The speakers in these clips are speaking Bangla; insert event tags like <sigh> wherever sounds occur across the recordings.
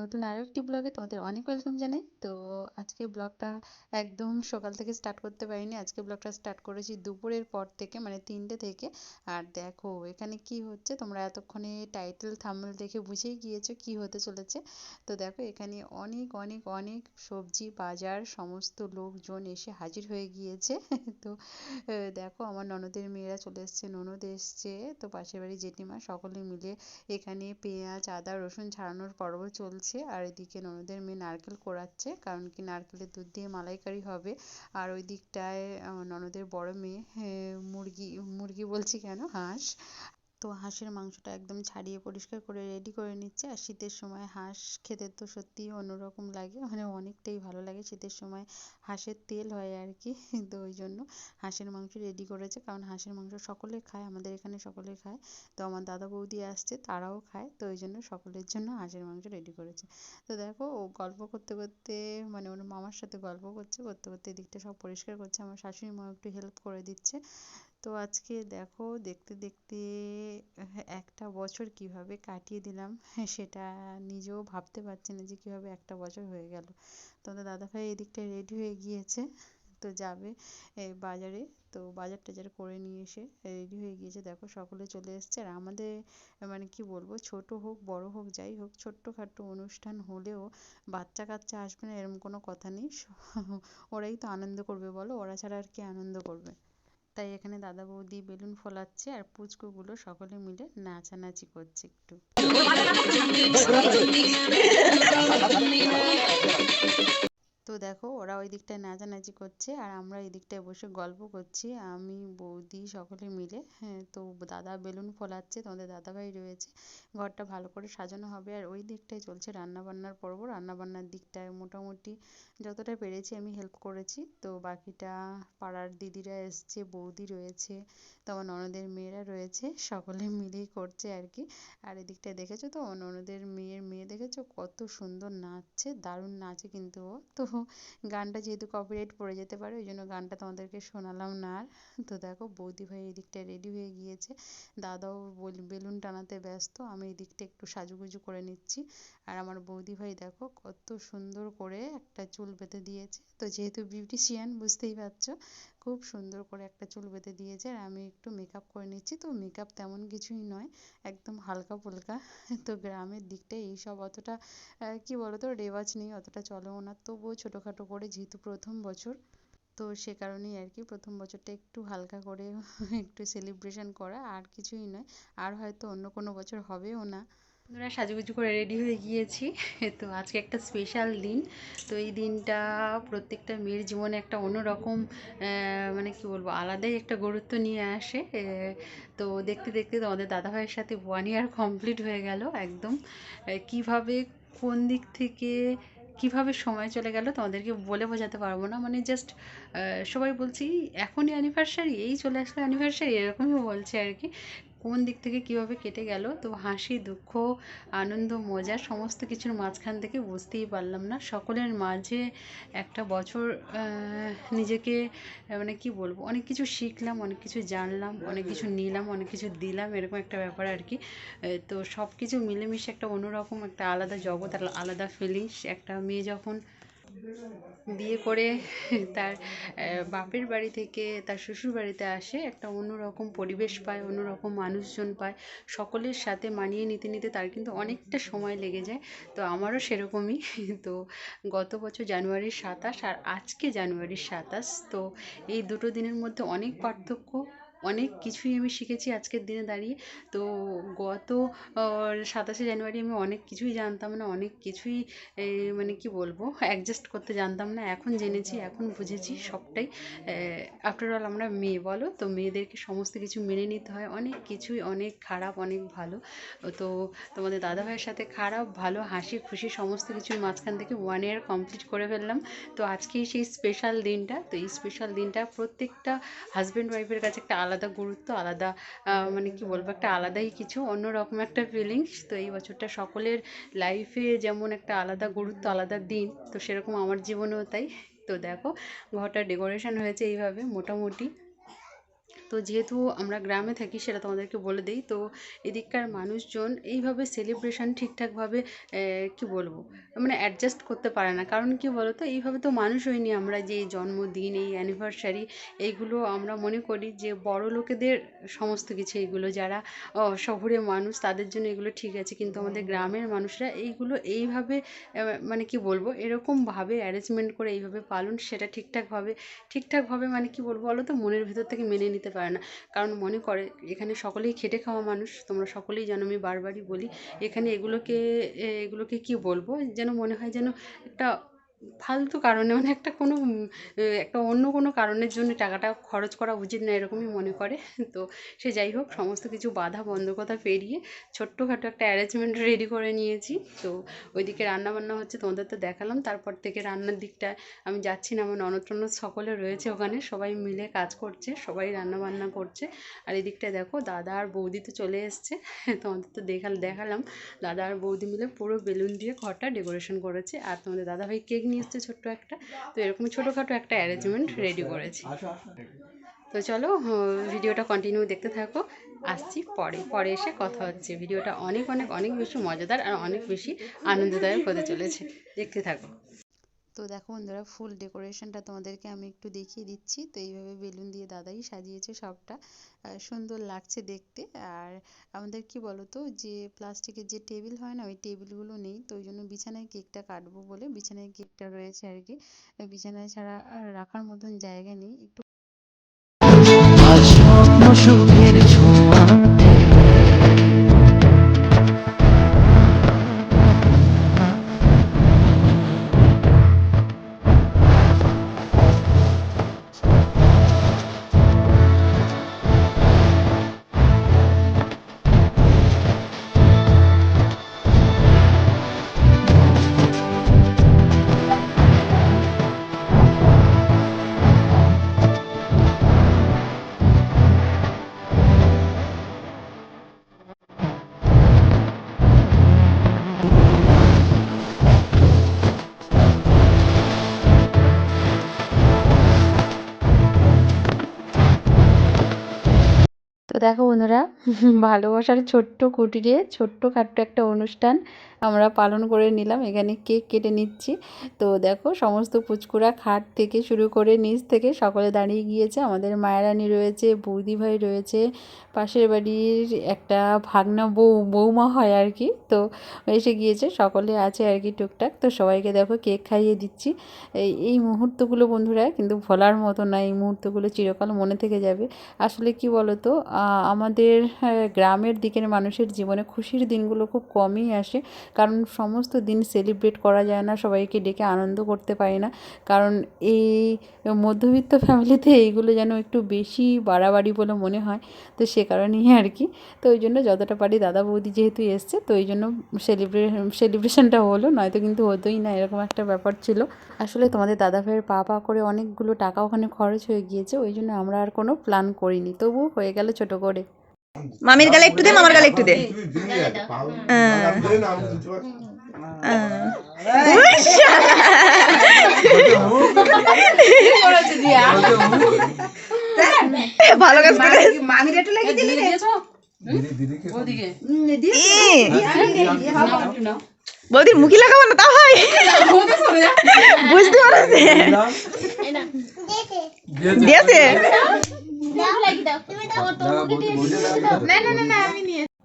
নতুন আরও একটি ব্লগে তোমাদের অনেক ওয়েলকাম জানাই। তো আজকে ব্লগটা একদম সকাল থেকে স্টার্ট করতে পারিনি। আজকে ব্লগটা স্টার্ট করেছি দুপুরের পর থেকে মানে তিনটে থেকে। আর দেখো, এখানে কি হচ্ছে, তোমরা এতক্ষণে টাইটেল থাম্বনেল দেখে বুঝেই গিয়েছো কি হতে চলেছে। তো দেখো, এখানে অনেক অনেক অনেক সবজি, বাজার, সমস্ত লোকজন এসে হাজির হয়ে গিয়েছে। <laughs> তো দেখো, আমার ননদের মেয়েরা চলে এসছে, ননদ এসছে। তো পাশের বাড়ি জেঠিমা সকলে মিলে এখানে পেঁয়াজ, আদা, রসুন ছাড়ানোর পর্ব চলছে আর এদিকে ননদের মেয়ে নারকেল কোড়াচ্ছে, কারণ কি নারকেলের দুধ দিয়ে মালাইকারি হবে। আর ওই দিকটায় ননদের বড় মেয়ে মুরগি মুরগি বলছি কেন? হাঁস। তো হাঁসের মাংসটা একদম ছাড়িয়ে পরিষ্কার করে রেডি করে নিচ্ছে। আর শীতের সময় হাঁস খেতে তো সত্যিই অন্যরকম লাগে মানে অনেকটাই ভালো লাগে শীতের সময় হাঁসের তেল হয় আর কি, <laughs> তো ওই জন্য হাঁসের মাংস রেডি করেছে। কারণ হাঁসের মাংস সকলে খায়, আমাদের এখানে সকলে খায়। তো আমার দাদা বৌদি আসছে, তারাও খায়, তো ওই জন্য সকলের জন্য হাঁসের মাংস রেডি করেছে। তো দেখো ও গল্প করতে করতে মানে ওর মামার সাথে গল্প করছে, করতে করতে এদিকটা সব পরিষ্কার করছে। আমার শাশুড়ি মা একটু হেল্প করে দিচ্ছে। তো আজকে দেখো দেখতে দেখতে একটা বছর কীভাবে কাটিয়ে দিলাম সেটা নিজেও ভাবতে পারছি না যে কীভাবে একটা বছর হয়ে গেল। তোমাদের দাদাভাই এদিকটা রেডি হয়ে গিয়েছে, তো যাবে বাজারে। তো বাজার টাজার করে নিয়ে এসে রেডি হয়ে গিয়েছে, দেখো সকলে চলে এসছে। আর আমাদের মানে কি বলব, ছোট হোক, বড় হোক, যাই হোক ছোট্টখাট্টো অনুষ্ঠান হলেও বাচ্চা কাচ্চা আসবে না, এরম কোনো কথা নেই। ওরাই তো আনন্দ করবে, বলো? ওরা ছাড়া আর কে আনন্দ করবে? তাই এখানে দাদা বৌদি বেলুন ফোলাচ্ছে আর পুচকুগুলো সকলে মিলে নাচানাচি করছে একটু। দেখো ওরা ওই দিকটায় নাচানাচি করছে আর আমরা এই দিকটায় বসে গল্প করছি। আমি, বৌদি সকলে মিলে হ্যাঁ তো দাদা বেলুন ফোলাচ্ছে, তোমাদের দাদাভাই রয়েছে। ঘরটা ভালো করে সাজানো হবে আর ওই দিকটায় চলছে রান্নাবান্নার পর্ব। রান্নাবান্নার দিকটায় মোটামুটি যতটা পেরেছি আমি হেল্প করেছি। তো বাকিটা পাড়ার দিদিরা এসছে, বৌদি রয়েছে, তো আমার ননদের মেয়েরা রয়েছে, সকলে মিলেই করছে আর কি। আর এদিকটায় দেখেছ তো? ননদের মেয়ের মেয়ে দেখেছ? কত সুন্দর নাচছে, দারুণ নাচে কিন্তু ও। তো গানটা যেহেতু কপিরাইট পড়ে যেতে পারে, ওই জন্য গানটা তোমাদেরকে শোনালাম না আর। তো দেখো, বৌদি ভাই এদিকটায় রেডি হয়ে গিয়েছে। দাদাও বেলুন টানাতে ব্যস্ত, আমি এদিকটা একটু সাজুগুজু করে নিচ্ছি। আর আমার বৌদি ভাই দেখো, কত সুন্দর করে একটা চুল বেঁধে দিয়েছে। তো যেহেতু বিউটিশিয়ান বুঝতেই পারছ খুব সুন্দর করে একটা চুল বেঁধে দিয়েছে আর আমি একটু মেকআপ করে নিচ্ছি। তো মেকআপ তেমন কিছুই নয়, একদম হালকা ফুলকা। তো গ্রামের দিকটায় এইসব অতটা কী বলো তো রেওয়াজ নেই, অতটা চলেও না। তবুও ছোটোখাটো করে, যেহেতু প্রথম বছর, তো সে কারণেই আর কি প্রথম বছরটা একটু হালকা করে, একটু সেলিব্রেশন করা আর কিছুই নয়। আর হয়তো অন্য কোনো বছর হবেও না। বন্ধুরা, সাজুগুজু করে রেডি হয়ে গিয়েছি। <laughs> তো আজকে একটা স্পেশাল দিন। তো এই দিনটা প্রত্যেকটা মেয়ের জীবনে একটা অন্যরকম মানে কি বলব, আলাদাই একটা গুরুত্ব নিয়ে আসে। তো দেখতে দেখতে তোমাদের দাদাভাইয়ের সাথে ওয়ান ইয়ার কমপ্লিট হয়ে গেল একদম। কীভাবে, কোন দিক থেকে, কীভাবে সময় চলে গেল তোমাদেরকে বলে বোঝাতে পারব না। মানে জাস্ট সবাই বলছি এখনই অ্যানিভার্সারি এই চলে আসলো অ্যানিভার্সারি এরকমই বলছে আর কি। কোন দিক থেকে কীভাবে কেটে গেল, তো হাসি, দুঃখ, আনন্দ, মজা সমস্ত কিছুর মাঝখান থেকে বুঝতেই পারলাম না। সকলের মাঝে একটা বছর নিজেকে মানে কি বলব, অনেক কিছু শিখলাম, অনেক কিছু জানলাম, অনেক কিছু নিলাম, অনেক কিছু দিলাম, এরকম একটা ব্যাপার আর কি। তো সব কিছু মিলেমিশে একটা অন্যরকম একটা আলাদা জগৎ, আলাদা ফিলিংস একটা মেয়ে যখন বিয়ে করে তার বাপের বাড়ি থেকে তার শ্বশুর বাড়িতে আসে, একটা অন্যরকম পরিবেশ পায়, অন্যরকম মানুষজন পায়। সকলের সাথে মানিয়ে নিতে নিতে তার কিন্তু অনেকটা সময় লেগে যায়। তো আমারও সেরকমই। তো গত বছর জানুয়ারির সাতাশ আর আজকে জানুয়ারির সাতাশ। তো এই দুটো দিনের মধ্যে অনেক পার্থক্য। অনেক কিছুই আমি শিখেছি আজকের দিনে দাঁড়িয়ে। তো গত সাতাশে জানুয়ারি আমি অনেক কিছুই জানতাম না, অনেক কিছুই মানে কি বলব অ্যাডজাস্ট করতে জানতাম না। এখন জেনেছি, এখন বুঝেছি সবটাই। আফটার অল আমরা মেয়ে, বলো? তো মেয়েদেরকে সমস্ত কিছু মেনে নিতে হয়। অনেক কিছুই অনেক খারাপ, অনেক ভালো। তো তোমাদের দাদাভাইয়ের সাথে খারাপ, ভালো, হাসি, খুশি সমস্ত কিছুর মাঝখান থেকে ওয়ান ইয়ার কমপ্লিট করে ফেললাম। তো আজকেই সেই স্পেশাল দিনটা, তো এই স্পেশাল দিনটা প্রত্যেকটা হাজব্যান্ড ওয়াইফের কাছে একটা আলাদা আলাদা গুরুত্ব আলাদা মানে কি বলব একটা আলাদাই কিছু অন্যরকম একটা ফিলিংস তো এই বছরটা সকলের লাইফে যেমন একটা আলাদা গুরুত্ব আলাদা দিন তো সেরকম আমার জীবনেও তাই। তো দেখো ঘরটা ডেকোরেশন হয়েছে এইভাবে মোটামুটি। তো যেহেতু আমরা গ্রামে থাকি সেটা তোমাদেরকে বলে দিই। তো এদিককার মানুষজন এইভাবে সেলিব্রেশন ঠিকঠাকভাবে কি বলব? মানে অ্যাডজাস্ট করতে পারে না। কারণ কি বলো তো এইভাবে তো মানুষ হইনি আমরা যে এই জন্মদিন এই অ্যানিভার্সারি এইগুলো আমরা মনে করি যে বড় লোকেদের সমস্ত কিছু এইগুলো। যারা শহুরে মানুষ তাদের জন্য এগুলো ঠিক আছে। কিন্তু আমাদের গ্রামের মানুষরা এইগুলো এইভাবে মানে কি বলব? এরকমভাবে অ্যারেঞ্জমেন্ট করে এইভাবে পালন সেটা ঠিকঠাকভাবে ঠিকঠাকভাবে মানে কি বলব? বলো তো মনের ভেতর থেকে মেনে নিতে পারে না। কারণ মনে করে, এখানে সকলেই খেটে খাওয়া মানুষ, তোমরা সকলেই জানো আমি বারবারই বলি, এখানে এগুলোকে এগুলোকে কী বলব? যেন মনে হয় যেন একটা ফালতু কারণে মানে একটা কোনো একটা অন্য কোনো কারণের জন্য টাকাটা খরচ করা উচিত না এরকমই মনে করে। তো সে যাই হোক, সমস্ত কিছু বাধা, বন্ধকতা পেরিয়ে ছোট্টখাটো একটা অ্যারেঞ্জমেন্ট রেডি করে নিয়েছি। তো ওইদিকে রান্না বান্না হচ্ছে, তোমাদের তো দেখালাম। তারপর থেকে রান্নার দিকটা, আমি যাচ্ছি না, আমার ননদ সকলে রয়েছে ওখানে, সবাই মিলে কাজ করছে, সবাই রান্না বান্না করছে। আর এদিকটা দেখো, দাদা আর বৌদি তো চলে এসছে। <laughs> তোমাদের তো দেখাল, দেখালাম। দাদা আর বৌদি মিলে পুরো বেলুন দিয়ে ঘরটা ডেকোরেশন করেছে। আর তোমাদের দাদাভাই কেক নিয়ে এসছে ছোট্ট একটা। তো এরকম ছোটোখাটো একটা অ্যারেঞ্জমেন্ট রেডি করেছি। তো চলো ভিডিওটা কন্টিনিউ দেখতে থাকো। আসছি পরে। পরে এসে কথা হচ্ছে। ভিডিওটা অনেক অনেক অনেক বেশি মজাদার আর অনেক বেশি আনন্দদায়ক হতে চলেছে। দেখতে থাকো। তো দেখো বন্ধুরা, ফুল ডেকোরেশনটা তোমাদেরকে আমি একটু দেখিয়ে দিচ্ছি। তো এইভাবে বেলুন দিয়ে দাদাই সাজিয়েছে সবটা। সুন্দর লাগছে দেখতে। আর আমাদের কি বলতো, যে প্লাস্টিকের যে টেবিল হয় না, ওই টেবিলগুলো নেই। তো ওই জন্য বিছানায় কেকটা কাটবো বলে বিছানায় কেকটা রয়েছে আর কি। বিছানায় ছাড়া রাখার মতন জায়গা নেই। একটু দেখো বন্ধুরা ভালোবাসার ছোট্ট কুটিরে ছোট্ট খাট্ট একটা অনুষ্ঠান। আমরা পালন করে নিলাম। এখানে কেক কেটে নিচ্ছি। তো দেখো সমস্ত পুচকুরা খাট থেকে শুরু করে নিচ থেকে সকলে দাঁড়িয়ে গিয়েছে। আমাদের মায়ারানী রয়েছে বৌদি ভাই রয়েছে পাশের বাড়ির একটা ভাগনা বউ বৌমা হয় আর কি। তো এসে গিয়েছে সকলে আছে আর কি টুকটাক। তো সবাইকে দেখো কেক খাইয়ে দিচ্ছি। এই এই মুহূর্তগুলো বন্ধুরা কিন্তু ভোলার মতো না এই মুহূর্তগুলো চিরকাল মনে থেকে যাবে। আসলে কি বলতো আমাদের হ্যাঁ, গ্রামের দিকের মানুষের জীবনে খুশির দিনগুলো খুব কমই আসে। কারণ সমস্ত দিন সেলিব্রেট করা যায় না, সবাইকে ডেকে আনন্দ করতে পারি না। কারণ এই মধ্যবিত্ত ফ্যামিলিতে এইগুলো যেন একটু বেশি বাড়াবাড়ি বলে মনে হয়, তো সে কারণেই আর কি। তো ওই জন্য যতটা পারি দাদা বৌদি যেহেতু এসছে, তো ওই জন্য সেলিব্রে সেলিব্রেশনটা হলো, নয়তো কিন্তু হতোই না, এরকম একটা ব্যাপার ছিল। আসলে তোমাদের দাদা ভাইয়ের পা পা করে অনেকগুলো টাকা ওখানে খরচ হয়ে গিয়েছে, ওই জন্য আমরা আর কোনো প্ল্যান করিনি তবু হয়ে গেল ছোট করে। মামির গালে একটু দে মামার গালে একটু দে। ভালো কাজ করে। মামির একটু লাগিয়ে দিলি বৌদির মুখি লাগাবো না তা হয়। বুঝতে পারছে? দিয়েছে?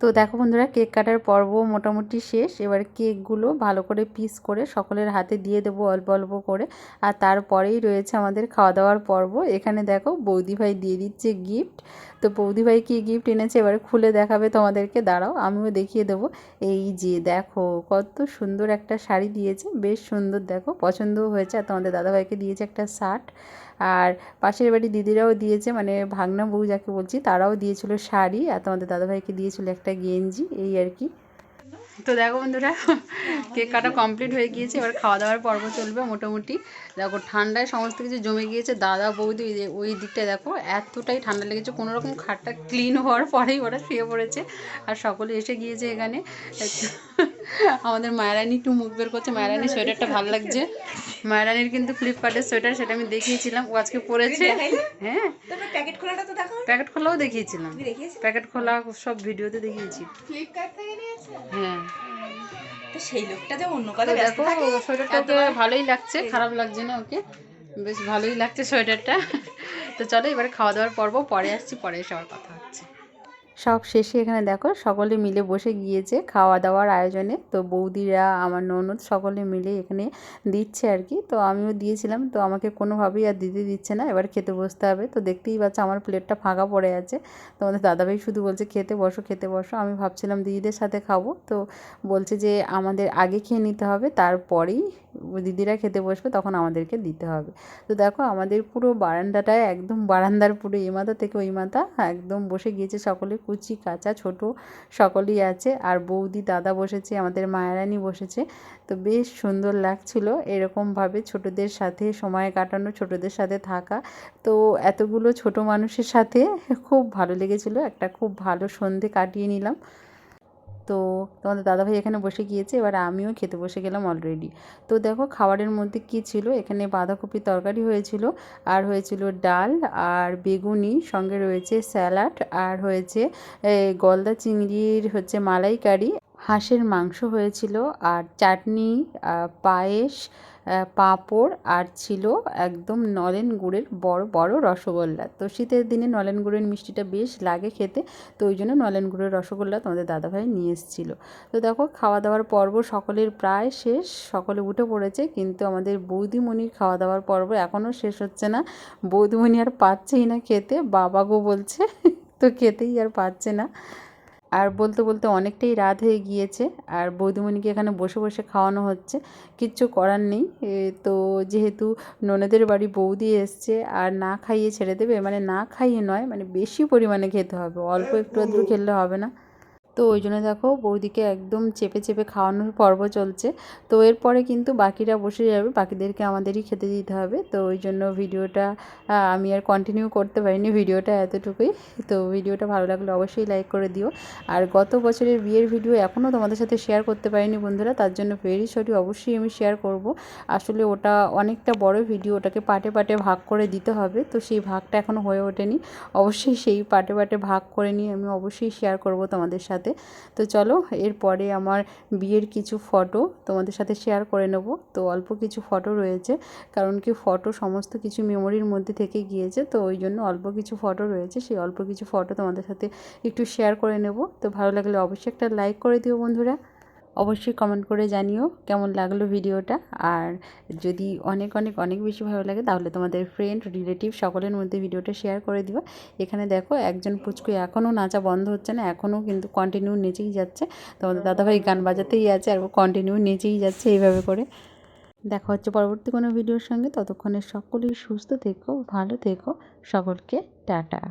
তো দেখো বন্ধুরা, কেক কাটার পর্ব মোটামুটি শেষ। এবার কেকগুলো ভালো করে পিস করে সকলের হাতে দিয়ে দেবো অল্প অল্প করে। আর তারপরেই রয়েছে আমাদের খাওয়া দাওয়ার পর্ব। এখানে দেখো বৌদিভাই দিয়ে দিচ্ছে গিফট তো বৌদিভাই কী গিফট এনেছে, এবার খুলে দেখাবে তোমাদেরকে। দাঁড়াও, আমিও দেখিয়ে দেবো। এই যে দেখো, কত সুন্দর একটা শাড়ি দিয়েছে, বেশ সুন্দর। দেখো, পছন্দও হয়েছে। আর তোমাদের দাদাভাইকে দিয়েছে একটা শার্ট। আর পাশের বাড়ি দিদিরাও দিয়েছে মানে ভাগনা বউ যাকে বলছি, তারাও দিয়েছিল শাড়ি। আর তোমাদের দাদাভাইকে দিয়েছিল একটা গেঞ্জি, এই আর কি। তো দেখো বন্ধুরা কেক কাটা কমপ্লিট হয়ে গিয়েছে, এবার খাওয়া দাওয়ার পর্ব চলবে মোটামুটি। দেখো, ঠান্ডায় সমস্ত কিছু জমে গিয়েছে, দাদা বৌদি ওই দিকটা ওই দিকটায় দেখো, এতটাই ঠান্ডা লেগেছে, কোনো রকম খাটটা ক্লিন হওয়ার পরেই ওরা শুয়ে পড়েছে, আর সকলে এসে গিয়েছে এখানে। আমাদের মায়ারানি একটু মুখ বের করছে মায়ারানির সোয়েটারটা ভালো লাগছে। মায়ারানির কিন্তু ফ্লিপকার্টের সোয়েটার সেটা আমি দেখিয়েছিলাম ও আজকে পরেছে। হ্যাঁ। প্যাকেট খোলাটা তো দেখো প্যাকেট খোলাও দেখিয়েছিলাম। দেখিয়েছি? প্যাকেট খোলা সব ভিডিওতে দেখিয়েছি। ফ্লিপকার্ট থেকে নিয়েছে? হ্যাঁ। তো সেই লোকটা যে অন্য কাজে ব্যস্ত দেখো থাকে সোয়েটারটা তো ভালোই লাগছে খারাপ লাগছে না ওকে? বেশ ভালোই লাগছে সোয়েটারটা। তো চলো এবারে খাওয়া দাওয়ার পর্ব পরে আসছি পরে এসে আবার কথা সব শেষে এখানে দেখো সকলে মিলে বসে গিয়েছে খাওয়া দাওয়ার আয়োজনে। তো বৌদিরা, আমার ননদ সকলে মিলে এখানে দিচ্ছে আর কি। তো আমিও দিয়েছিলাম, তো আমাকে কোনোভাবেই আর দিতে দিচ্ছে না। এবার খেতে বসতে হবে। তো দেখতেই পাচ্ছ আমার প্লেটটা ফাঁকা পড়ে আছে। তো আমাদের দাদাভাই শুধু বলছে, খেতে বসো খেতে বসো। আমি ভাবছিলাম দিদিদের সাথে খাব। তো বলছে যে আমাদের আগে খেয়ে নিতে হবে, তারপরেই দিদিরা খেতে বসবে, তখন আমাদেরকে দিতে হবে। তো দেখো, আমাদের পুরো বারান্দাটায় একদম বারান্দার পুরো এই মাথা থেকে ওই মাথা, একদম বসে গিয়েছে সকলে, কুচি, কাঁচা, ছোট সকলেই আছে। আর বৌদি, দাদা বসেছে, আমাদের মায়ারানি বসেছে। তো বেশ সুন্দর লাগছিল এরকমভাবে ছোটদের সাথে সময় কাটানো, ছোটদের সাথে থাকা। তো এতগুলো ছোট মানুষের সাথে খুব ভালো লেগেছিল। একটা খুব ভালো সন্ধে কাটিয়ে নিলাম। তো তোমাদের দাদাভাই এখানে বসে গিয়েছে, এবার আমিও খেতে বসে গেলাম অলরেডি তো দেখো খাবারের মধ্যে কি ছিল? এখানে বাঁধাকপির তরকারি হয়েছিল, আর হয়েছিল ডাল, আর বেগুনি, সঙ্গে রয়েছে স্যালাড, আর হয়েছে গলদা চিংড়ির হচ্ছে মালাইকারি। হাঁসের মাংস হয়েছিল আর চাটনি পায়েস পাঁপড় আর ছিল একদম নলেন গুড়ের বড় বড় রসগোল্লা। তো শীতের দিনে নলেন গুড়ের মিষ্টিটা বেশ লাগে খেতে, তো ওই জন্য নলেন গুড়ের রসগোল্লা তোমাদের দাদাভাই নিয়ে এসেছিল। তো দেখো খাওয়া দাওয়ার পর্ব সকলের প্রায় শেষ, সকলে উঠে পড়েছে, কিন্তু আমাদের বৌদিমণির খাওয়া দাওয়ার পর্ব এখনও শেষ হচ্ছে না। বৌদিমণি আর পাচ্ছেই না খেতে বাবা গো বলছে, তো খেতেই আর পাচ্ছে না। আর বলতে বলতে অনেকটাই রাত হয়ে গিয়েছে। আর বৌদিমণিকে এখানে বসে বসে খাওয়ানো হচ্ছে। কিচ্ছু করার নেই। তো যেহেতু ননদের বাড়ি বৌদি এসছে, আর না খাইয়ে ছেড়ে দেবে মানে না খাইয়ে নয় মানে বেশি পরিমাণে খেতে হবে। অল্প একটু আধটু খেললে হবে না। তো ওই জন্য দেখো বৌদিকে একদম চেপে চেপে খাওয়ানোর পর্ব চলছে। তো এরপরে কিন্তু বাকিরা বসে যাবে, বাকিদেরকে আমাদেরই খেতে দিতে হবে। তো ওই জন্য ভিডিওটা আমি আর কন্টিনিউ করতে পারিনি ভিডিওটা এতটুকুই। তো ভিডিওটা ভালো লাগলে অবশ্যই লাইক করে দিও। আর গত বছরের বিয়ের ভিডিও এখনও তোমাদের সাথে শেয়ার করতে পারিনি বন্ধুরা, তার জন্য ভেরি সরি অবশ্যই আমি শেয়ার করব। আসলে ওটা অনেকটা বড় ভিডিও ওটাকে পাটে পাটে ভাগ করে দিতে হবে। তো সেই ভাগটা এখনও হয়ে ওঠেনি। অবশ্যই সেই পাটে পাটে ভাগ করে নিয়ে আমি অবশ্যই শেয়ার করব তোমাদের সাথে। তো চলো, এরপরে আমার বিয়ের কিছু ফটো তোমাদের সাথে শেয়ার করে নেব। তো অল্প কিছু ফটো রয়েছে, কারণ কি ফটো সমস্ত কিছু মেমোরির মধ্যে থেকে গিয়েছে, তো ওই জন্য অল্প কিছু ফটো রয়েছে, সেই অল্প কিছু ফটো তোমাদের সাথে একটু শেয়ার করে নেব। তো ভালো লাগলে অবশ্যই একটা লাইক করে দিও বন্ধুরা। অবশ্যই কমেন্ট করে জানিও কেমন লাগল ভিডিওটা আর যদি অনেক অনেক অনেক বেশি ভালো লাগে, তাহলে তোমাদের ফ্রেন্ড রিলেটিভ সকলের মধ্যে ভিডিওটা শেয়ার করে দিও এখানে দেখো, একজন পুচকু এখনও নাচা বন্ধ হচ্ছে না এখনও কিন্তু কন্টিনিউ নেচেই যাচ্ছে। তোমাদের দাদাভাই গান বাজাতেই আছে, আর কন্টিনিউ নেচেই যাচ্ছে এইভাবে করে। দেখা হচ্ছে পরবর্তী কোনো ভিডিওর সঙ্গে। ততক্ষণে সকলেই সুস্থ থেকো, ভালো থেকো। সকলকে টাটা।